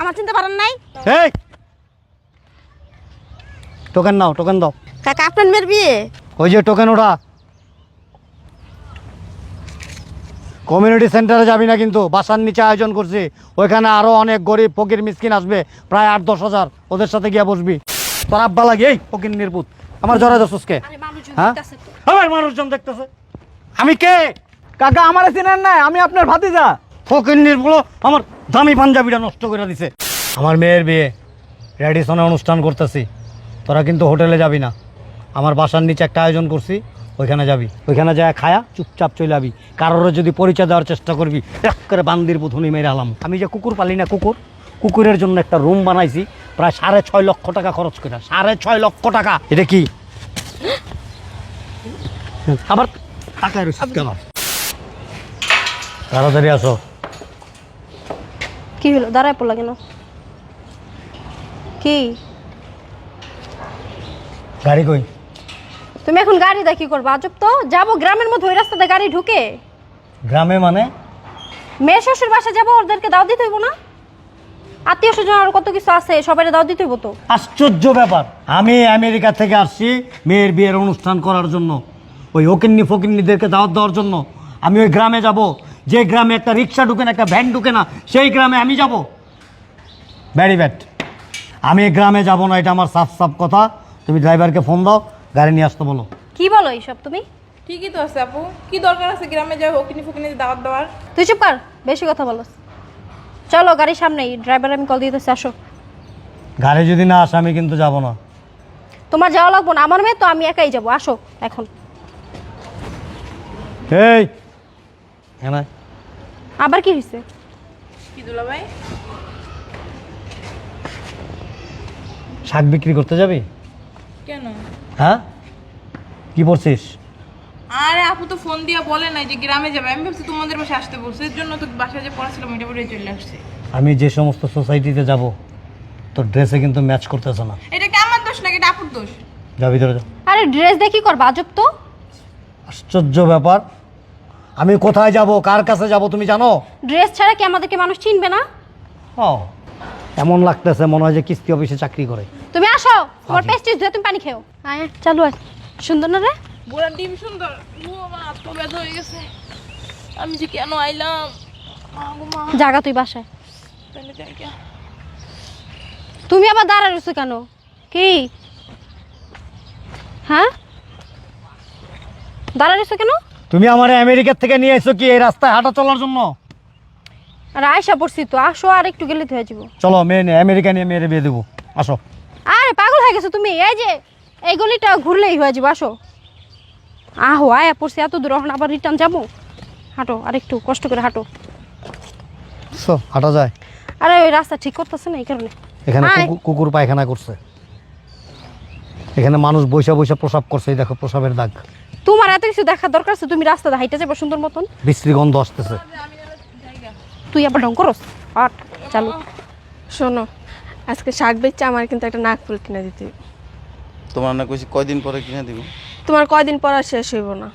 আমার চিনতে পারেন নাই? এই। টোকেন নাও টোকেন দাও। কাকা আপনার মেয়ের বিয়ে? ওই যে টোকেন ওটা। কমিউনিটি সেন্টারে যাবি না কিন্তু বাসার নিচে আয়োজন করছি। ওইখানে আরও অনেক গরিব ফকির মিসকিন আসবে প্রায় আট দশ হাজার। ওদের সাথে গিয়া বসবি। তোর আব্বা লাগে এই ফকির নির্বুত আমার জরা দোষকে হ্যাঁ? আমার মানুষজন দেখতেছে। আমি কে? কাকা আমার চিনেন নাই? আমি আপনার ভাতিজা। ফকির নির্বুল আমার দামি পাঞ্জাবিটা নষ্ট করে দিছে। আমার মেয়ের বিয়ে রেডিসনে অনুষ্ঠান করতেছি। তোরা কিন্তু হোটেলে যাবি না। আমার বাসার নিচে একটা আয়োজন করছি, ওইখানে যাবি। ওইখানে যায় খায়া চুপচাপ চলে যাবি কারোর যদি পরিচয় দেওয়ার চেষ্টা করবি, এক করে বান্দির পুথুনি মেরে আলাম। আমি যে কুকুর পালি না কুকুর, কুকুরের জন্য একটা রুম বানাইছি, প্রায় সাড়ে ছয় লক্ষ টাকা খরচ করে। সাড়ে ছয় লক্ষ টাকা। এটা কি? আবার টাকা তাড়াতাড়ি আসো। কি হলো? দাঁড়ায় পড়লা কেন? কি? গাড়ি কই? তুমি এখন গাড়ি দেখি করবা? আজব তো যাব গ্রামের মধ্যে ওই রাস্তাতে গাড়ি ঢুকে। গ্রামে মানে? মেয়ে শ্বশুর বাসা যাব ওদেরকে দাও দিতে হইব না? আত্মীয় স্বজন আর কত কিছু আছে সবাই দাও দিতে হইব তো। আশ্চর্য ব্যাপার। আমি আমেরিকা থেকে আসছি মেয়ের বিয়ের অনুষ্ঠান করার জন্য। ওই ওকিন্নি ফকিন্নিদেরকে দাওয়াত দেওয়ার জন্য। আমি ওই গ্রামে যাব। যে গ্রামে একটা রিক্সা ঢুকে না একটা ভ্যান ঢুকে না সেই গ্রামে আমি যাব। ভ্যারি ব্যাড আমি গ্রামে যাব না এটা আমার সাফ সাফ কথা। তুমি ড্রাইভারকে ফোন দাও গাড়ি নিয়ে আসতে বলো। কি বলো এইসব তুমি? ঠিকই তো আছে আপু। কি দরকার আছে গ্রামে যাও হকিনি ফুকিনি দাওয়াত দেওয়ার? তুই চুপ কর বেশি কথা বলো চলো গাড়ির সামনেই ড্রাইভার আমি কল দিতেছি আসো। গাড়ি যদি না আসে আমি কিন্তু যাব না। তোমার যাওয়া লাগবো না আমার মেয়ে তো আমি একাই যাব আসো এখন। এই হ্যাঁ আবার কি হয়েছে কি দুলা ভাই? শাক বিক্রি করতে যাবি? কেন? হ্যাঁ? কি করছিস আরে আপু তো ফোন দিয়া বলে নাই যে গ্রামে যাবে। আমি ভাবছি তোমাদের বাসায় আসতে বলছে। এর জন্য তো বাসায় যে পড়াছিলাম ওইটা পরে চলে আসছে। আমি যে সমস্ত সোসাইটিতে যাব তোর ড্রেসে কিন্তু ম্যাচ করতেছে না। এটা কি আমার দোষ নাকি এটা আপুর দোষ? যা ভিতরে যা। আরে ড্রেস দেখি কর আজব তো। আশ্চর্য ব্যাপার। আমি কোথায় যাব? কার কাছে যাব তুমি জানো? ড্রেস ছাড়া কি আমাদেরকে মানুষ চিনবে না? ও এমন লাগতেছে মনে হয় যে কিস্তি অফিসে চাকরি করে। তুমি আসো তোমার পেস্টিস দিয়ে তুমি পানি খেও। আয় চালু আয়। সুন্দর না রে? বোরা ডিম সুন্দর। হয়ে গেছে। আমি যে কেন আইলাম? জাগা তুই বাসায়। তাহলে যাই কে তুমি আবার দাঁড়া রয়েছো কেন? কি? হ্যাঁ? দাঁড়া রয়েছো কেন? তুমি আমার আমেরিকার থেকে নিয়ে এসো কি এই রাস্তায় হাঁটা চলার জন্য? আর আয়সা পড়ছি তো আসো আর একটু গেলে হয়ে যাব। চলো মেয়ে নিয়ে আমেরিকা নিয়ে মেয়েরে বিয়ে দেবো। আসো। আরে পাগল হয়ে গেছো তুমি এই যে এই গলিটা ঘুরলেই হয়ে যাব আসো। আহো আয়া পড়ছি এত দূর এখন আবার রিটার্ন যাব। হাঁটো আর একটু কষ্ট করে হাঁটো। সো হাঁটা যায়। আরে ওই রাস্তা ঠিক করতেছে না এই কারণে। এখানে আয়। কুকুর পায়খানা করছে। এখানে মানুষ বৈশা বৈশা প্রসাব করছে এই দেখো প্রসাবের দাগ। তোমার এত কিছু দেখার দরকার আছে তুমি রাস্তা হাইটে যাব সুন্দর মতন। বিশ্রী গন্ধ আসতেছে। তুই আবার ঢং করস? আট চালু। শোনো আজকে শাক বেচছে আমার কিন্তু একটা নাক ফুল কিনে দিতে। তোমার না কইছি কয়দিন পরে কিনে দিব? তোমার কয়দিন পর আর শেষ হইব না।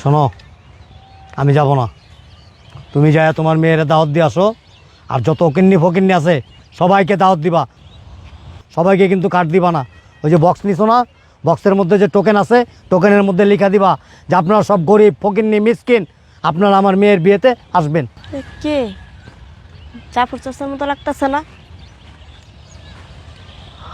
শোনো আমি যাব না। তুমি যায় তোমার মেয়ের দাওয়াত দিয়ে আসো। আর যত ওকিন্নি ফকিন্নি আছে সবাইকে দাওয়াত দিবা। সবাইকে কিন্তু কাট দিবা না। ওই যে বক্স নিছো না বক্সের মধ্যে যে টোকেন আছে টোকেনের মধ্যে লিখা দিবা যে আপনারা সব গরিব ফকিন্নি মিসকিন আপনারা আমার মেয়ের বিয়েতে আসবেন। কে? চাপুর চাষের মতো লাগতেছে না?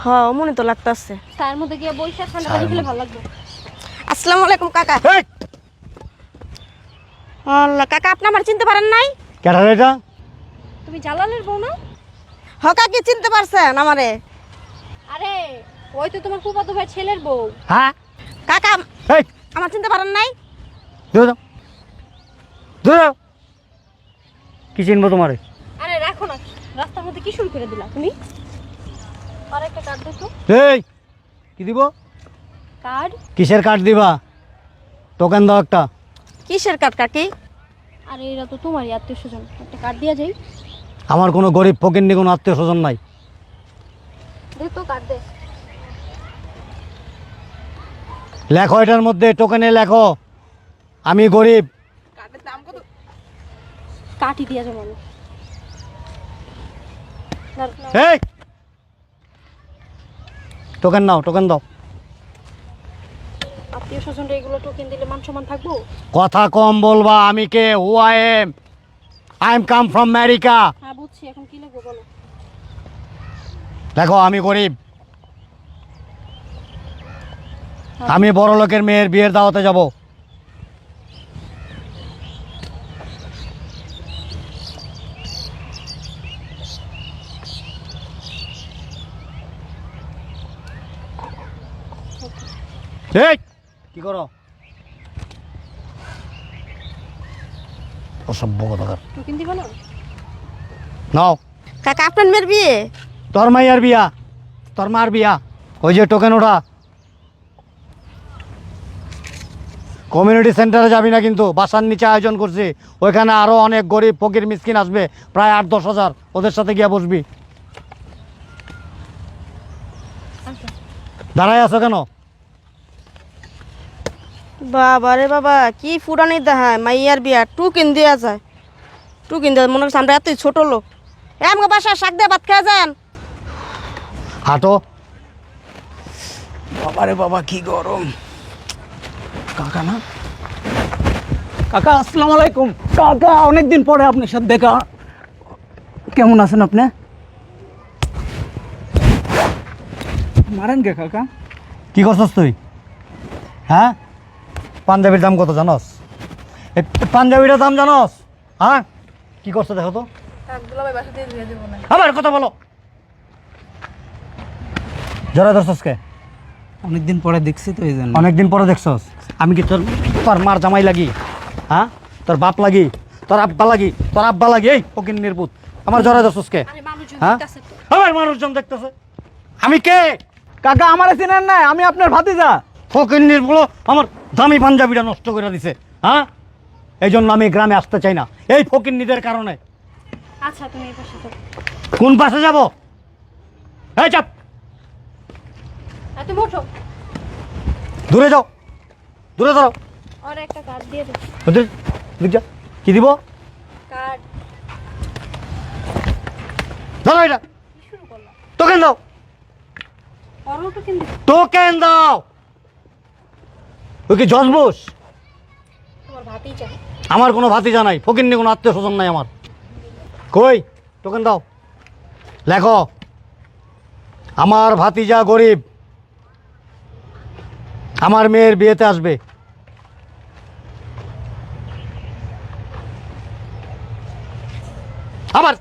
হ্যাঁ মনে তো লাগতেছে। তার মধ্যে গিয়ে বৈশাখ ঠান্ডা পানি খেলে ভালো লাগবে। আসসালামু আলাইকুম কাকা। এই! আল্লাহ কাকা আপনি আমার চিনতে পারেন নাই? ক্যাটার এটা? তুমি জালালের বউ না? হ কাকি চিনতে পারছেন আমারে? আরে ওই তো তোমার ফুফাতো ভাই ছেলের বউ। হ্যাঁ? কাকা এই আমার চিনতে পারেন নাই? দূরে যাও দূরে যাও কি চিনবো তোমারে? আরে রাখো না। রাস্তার মধ্যে কি শুরু করে দিলা তুমি? আর একটা কার্ড দেখো। এই কি দিব? কার্ড কিসের কার্ড দিবা? টোকেন দাও একটা। কিসের কাঠ কাকি? আরে এরা তো তোমারই আত্মীয় স্বজন। একটা কার্ড দিয়া যাই। আমার কোনো গরিব ফকিন্নি কোনো আত্মীয় স্বজন নাই। তো কাট দে। লেখো এটার মধ্যে টোকেনে লেখো আমি গরিব। কার্ডের দাম কত? কাটি দিয়া যাব আমি। এই! টোকেন নাও টোকেন দাও। আত্মীয় স্বজনরা এগুলো টোকেন দিলে মান সম্মান থাকব? কথা কম বলবা আমি কে? Who I am I am come from America হ্যাঁ বুঝছি এখন কি লাগবে বলো? দেখো আমি গরিব। আমি বড় লোকের মেয়ের বিয়ের দাওয়াতে যাব। এই, কি করো? অসভ্য কথাকার নাও। কাকা আপনার মেয়ের বিয়ে? তোর মাইয়ার বিয়া। তোর মার বিয়া। ওই যে টোকেন ওটা। কমিউনিটি সেন্টারে যাবি না কিন্তু বাসার নিচে আয়োজন করছি। ওইখানে আরও অনেক গরিব ফকির মিসকিন আসবে প্রায় আট দশ হাজার। ওদের সাথে গিয়ে বসবি। দাঁড়ায় আছো কেন? বাবা রে বাবা কি ফুরানি দেখায় মাইয়ার বিয়া টু কিন দেওয়া যায় টু কিন দেওয়া মনে হচ্ছে আমরা এতই ছোট লোক। এ আমাকে বাসা শাক দিয়ে ভাত খাওয়া যান। হাঁটো। বাবা রে বাবা কি গরম। কাকা না? কাকা আসসালামু আলাইকুম। কাকা অনেকদিন পরে আপনার সাথে দেখা। কেমন আছেন আপনি? মারেন কে কাকা। কি করছস তুই? হ্যাঁ? পাঞ্জাবির দাম কত জানস? এই পাঞ্জাবিটার দাম জানস? হ্যাঁ? কি করছ দেখো তো। দুলাভাই বাসা দিয়ে দিয়ে দেবো না আবার কথা বলো। জরা ধরছসকে অনেকদিন পরে দেখছি তো এই জন্য। অনেকদিন পরে দেখছস? আমি কি তোর তোর মার জামাই লাগি? হ্যাঁ? তোর বাপ লাগি? তোর আব্বা লাগি? তোর আব্বা লাগি? এই ফকির নির্বুত আমার জরা আরে মানুষজন হ্যাঁ? আবার মানুষজন দেখতেছে। আমি কে? কাকা আমার চিনেন নাই? আমি আপনার ভাতিজা। ফকির নির্বুল আমার দামি পাঞ্জাবিটা নষ্ট করে দিছে হ্যাঁ? এই জন্য আমি গ্রামে আসতে চাই না। এই ফকির নিদের কারণে। আচ্ছা তুমি এই পাশে থাকো। কোন পাশে যাব? এই চাপ। আর তুমি ওঠো। দূরে যাও। দূরে দাঁড়াও আর একটা কার্ড দিয়ে দে দিক যা। কি দিব? কার্ড এটা। শুরু করলাম দাও। অরও দিবে টোকেন দাও। ওই কি ভাতেই চাই আমার কোনো ভাতিজা নাই ফকির নিয়ে কোনো আত্মীয় স্বজন নাই আমার। কই? টোকেন দাও। লেখো। আমার ভাতিজা গরিব। আমার মেয়ের বিয়েতে আসবে। আবার।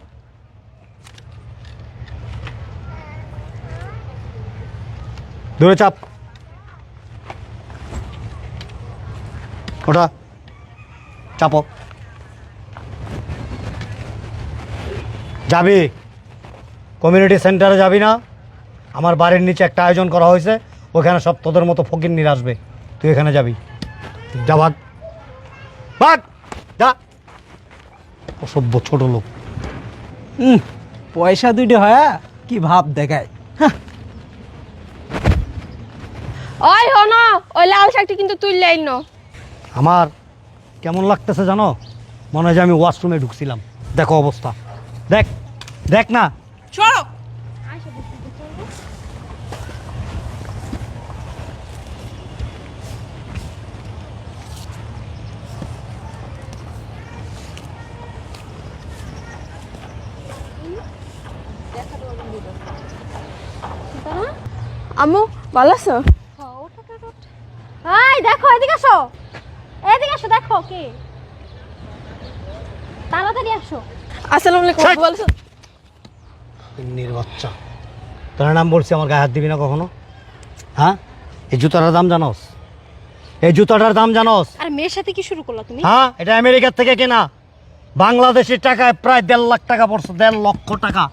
দূরে চাপ। ওটা চাপো। যাবি? কমিউনিটি সেন্টারে যাবি না? আমার বাড়ির নিচে একটা আয়োজন করা হয়েছে ওখানে সব তোদের মতো ফকির নিয়ে আসবে। তুই এখানে যাবি। যা ভাগ। ভাগ! যা। অসভ্য ছোট লোক। হুম পয়সা দুইটা হয় কি ভাব দেখায়। ওই হন ওই লাল শাকটি কিন্তু তুই লাইন আমার কেমন লাগতেছে জানো? মনে হয় যে আমি ওয়াশরুমে ঢুকছিলাম। দেখো অবস্থা। দেখ দেখ না। সরো। আম্মু ভালো আছো এই দেখো এদিকে আসো এদিকে আসো দেখো কে? তাড়াতাড়ি আসো। আসসালামু আলাইকুম। বাচ্চা। তোর নাম বলছি আমার গায়ে হাত দিবি না কখনো? হ্যাঁ? এই জুতাটার দাম জানোস? এই জুতাটার দাম জানোস? আর মেয়ের সাথে কি শুরু করলা তুমি? হ্যাঁ এটা আমেরিকার থেকে কেনা। বাংলাদেশের টাকায় প্রায় দেড় লাখ টাকা পড়ছে দেড় লক্ষ টাকা।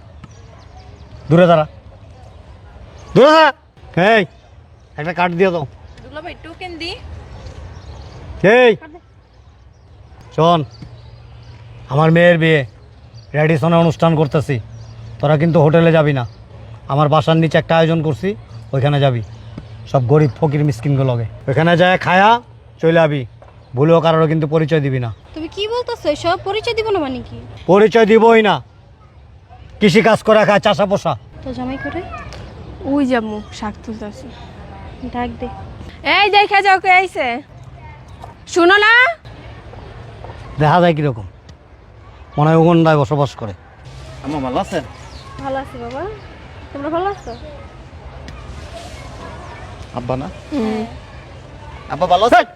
দূরে দাঁড়া। দূরে দাঁড়া। এই একটা কার্ড দিয়ে দাও। দুলাভাই টোকেন দি। এই শোন আমার মেয়ের বিয়ে রেডিসনে অনুষ্ঠান করতেছি। তোরা কিন্তু হোটেলে যাবি না। আমার বাসার নিচে একটা আয়োজন করছি ওইখানে যাবি। সব গরিব ফকির মিসকিনগুলো লগে। ওইখানে যায় খায়া চলে আবি। ভুলেও কারোর কিন্তু পরিচয় দিবি না। তুমি কি বলতেছো? সব পরিচয় দিব না মানে কি? পরিচয় দিবই না। কৃষি কাজ করে খায় চাষা পোষা। তো জামাই করে ওই যাব শাক তুলতেছি ডাক দে। এই দেখা যাও কে আইছে। শুনো না? দেখা যায় কীরকম? মনে হয় উগন্ডায় বসবাস করে। আমার ভালো আছেন? ভালো আছি বাবা। তোমরা ভালো আছো? আব্বা না? আব্বা ভালো আছেন?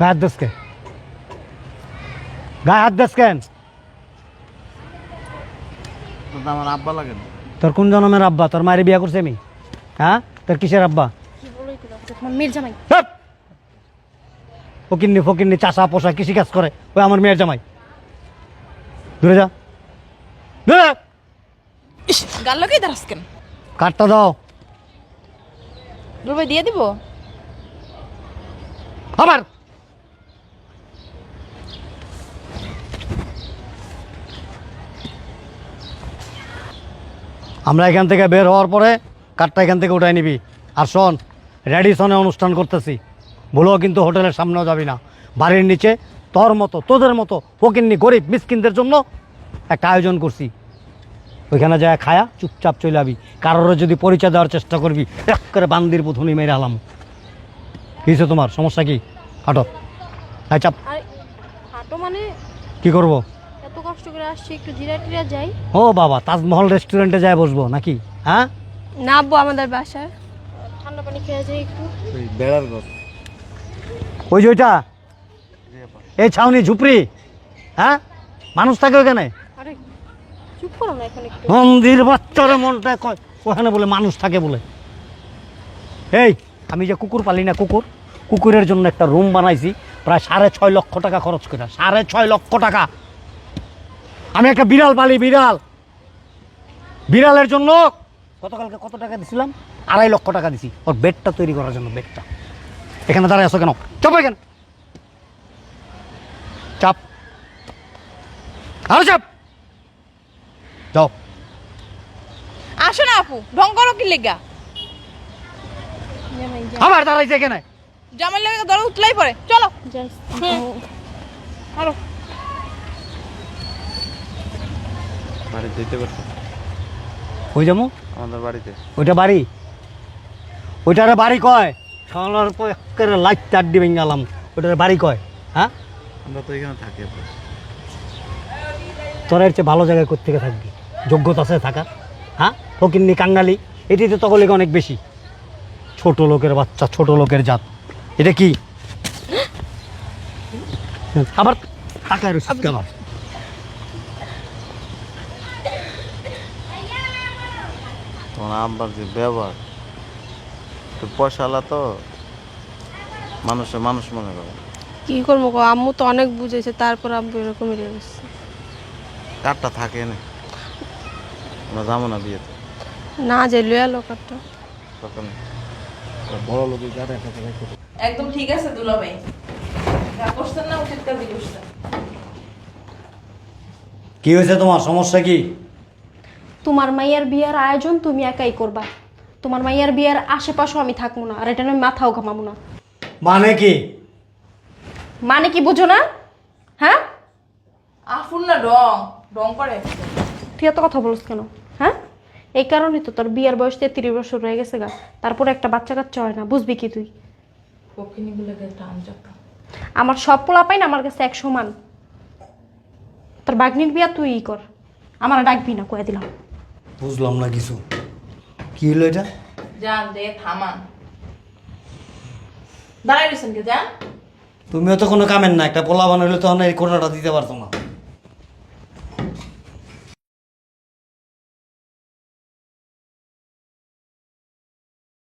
গায়ে হাত দেশকে গায়ে হাত দেশ কেন? আমার আব্বা লাগে না। তোর কোন জন্মের আব্বা? তোর মায়ের বিয়া করছে আমি? হ্যাঁ? তোর কিসের আব্বা! ফকিন্নি ফকিন্নি চাষা পোষা কৃষি কাজ করে। ওই আমার মেয়ের জামাই। দূরে যা। দূরে। গাল লোকেই দাঁড়াস কেন? কাঠটা দাও। দুর্বাই দিয়ে দিব? আবার। আমরা এখান থেকে বের হওয়ার পরে কাঠটা এখান থেকে উঠাই নিবি। আর শোন রেডিসনে অনুষ্ঠান করতেছি। ভুলেও কিন্তু হোটেলের সামনেও যাবি না। বাড়ির নিচে তোর মতো তোদের মতো ফকিন্নি গরিব মিসকিনদের জন্য একটা আয়োজন করছি। ওইখানে যায় খায়া চুপচাপ চলে আবি কারোর যদি পরিচয় দেওয়ার চেষ্টা করবি এক করে বান্দির পুথুনি মেরে আলাম। কিছু তোমার? সমস্যা কি? হাঁটো। আয় চাপ। হাঁটো মানে? কি করব? এত কষ্ট করে আসছি একটু জিরা টিরা যাই। ও বাবা তাজমহল রেস্টুরেন্টে যায় বসবো নাকি? হ্যাঁ? না আব্বু আমাদের বাসায়। ঠান্ডা পানি খেয়ে যাই একটু। বেড়ার ঘর। ওই যে ওইটা? এই ছাউনি ঝুপড়ি। হ্যাঁ? মানুষ থাকে ওখানে মন্দির বাচ্চার মনটা কয় ওখানে বলে মানুষ থাকে বলে। এই আমি যে কুকুর পালি না কুকুর কুকুরের জন্য একটা রুম বানাইছি প্রায় সাড়ে ছয় লক্ষ টাকা খরচ করে। সাড়ে ছয় লক্ষ টাকা। আমি একটা বিড়াল পালি বিড়াল। বিড়ালের জন্য গতকালকে কত টাকা দিছিলাম? আড়াই লক্ষ টাকা দিছি। ওর বেডটা তৈরি করার জন্য বেডটা। এখানে দাঁড়ায় আছো কেন? চাপ এখানে। চাপ। আরও চাপ। যাও। আসো না আপু ঢং করো কি লেগা? আবার দাঁড়াইছে এখানে। জামাই লেগে দর উতলাই পড়ে। চলো। আরও। বাড়ি যেতে পারছ? ওই যাব? আমাদের বাড়িতে। ওইটা বাড়ি? ওইটারে বাড়ি কয়? পর একেবারে লাইট চার দিবেন গেলাম। ওইটারে বাড়ি কয়? হ্যাঁ? আমরা তো এখানে থাকি। তোরা এর চেয়ে ভালো জায়গায় কোথেকে থাকবি? যোগ্যতা আছে থাকার। হ্যাঁ? ফকিন্নি কাঙ্গালি এটিতে তকলিকে অনেক বেশি। ছোট লোকের বাচ্চা ছোট লোকের জাত। এটা কি? আবার টাকায় রসিদ তোমার আব্বার যে ব্যবহার। তো পয়সালা তো মানুষে মানুষ মনে করে। কি করব গো? আম্মু তো অনেক বুঝেছে তারপর আব্বু এরকমই রেগেছে কাঠটা থাকে না। আমরা যাব না বিয়েতে? না যে লুয়া তখন বড় লোকের গাড়ি একটা একদম ঠিক আছে দুলাভাই। যা করছেন না উচিত কাজই করছেন। কি হয়েছে তোমার? সমস্যা কি? তোমার মাইয়ার বিয়ার আয়োজন তুমি একাই করবা। তোমার মাইয়ার বিয়ার আশেপাশেও আমি থাকব না আর এটা আমি মাথাও ঘামাবো না। মানে কি? মানে কি বুঝো না? হ্যাঁ? আফুন না রং। রং করে তুই এত কথা বলছ কেন? হ্যাঁ? এই কারণে তো তোর বিয়ার বয়স তেত্রিশ বছর রয়ে গেছে গা। তারপরে একটা বাচ্চা কাচ্চা হয় না বুঝবি কি তুই? আমার সব পোলা পাই না আমার কাছে এক সমান তোর বাগনির বিয়া তুই ই কর। আমার ডাকবি না কয়ে দিলাম। বুঝলাম না কিছু। কি হলো এটা? যান দে থামান। দাঁড়াই রয়েছেন কে যান। তুমিও তো কোনো কামের না একটা পোলা বানাইলে তখন এই কোনোটা দিতে পারতো না।